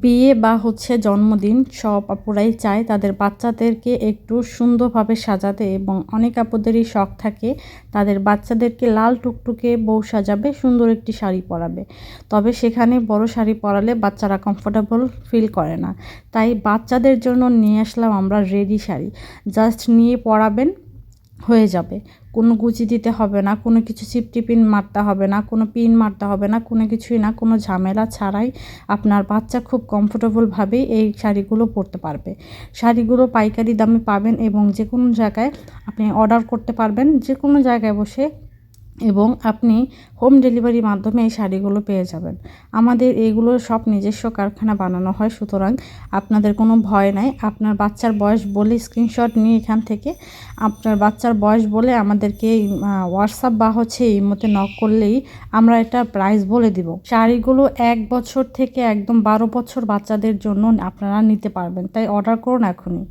বিয়ে বা হচ্ছে জন্মদিন সব আপুরাই চায়। তাদের বাচ্চাদেরকে একটু সুন্দরভাবে সাজাতে এবং অনেক আপুদেরই শখ থাকে। তাদের বাচ্চাদেরকে লাল টুকটুকে বউ সাজাবে, সুন্দর একটি শাড়ি পরাবে। তবে সেখানে বড় শাড়ি পরালে বাচ্চারা কমফোর্টেবল ফিল করে না। তাই বাচ্চাদের জন্য নিয়ে আসলাম আমরা রেডি শাড়ি। জাস্ট নিয়ে পরাবেন হয়ে যাবে। কোনো গুচি দিতে হবে না, কোনো কিছু চিপ পিন মারতে হবে না, কোনো পিন মারতে হবে না, কোনো কিছুই না, কোনো ঝামেলা ছাড়াই আপনার বাচ্চা খুব কমফোর্টেবলভাবেই এই শাড়িগুলো পরতে পারবে। শাড়িগুলো পাইকারি দামে পাবেন এবং যে কোনো জায়গায় আপনি অর্ডার করতে পারবেন যে কোনো জায়গায় বসে এবং আপনি হোম ডেলিভারির মাধ্যমে এই শাড়িগুলো পেয়ে যাবেন। আমাদের এগুলো সব নিজস্ব কারখানা বানানো হয়, সুতরাং আপনাদের কোনো ভয় নাই। আপনার বাচ্চার বয়স বলে স্ক্রিনশট নিয়ে এখান থেকে আপনার বাচ্চার বয়স বলে আমাদেরকে হোয়াটসঅ্যাপ বা হচ্ছে এই মতে নক করলেই আমরা এটা প্রাইস বলে দিব। শাড়িগুলো এক বছর থেকে একদম বারো বছর বাচ্চাদের জন্য আপনারা নিতে পারবেন। তাই অর্ডার করুন এখনই।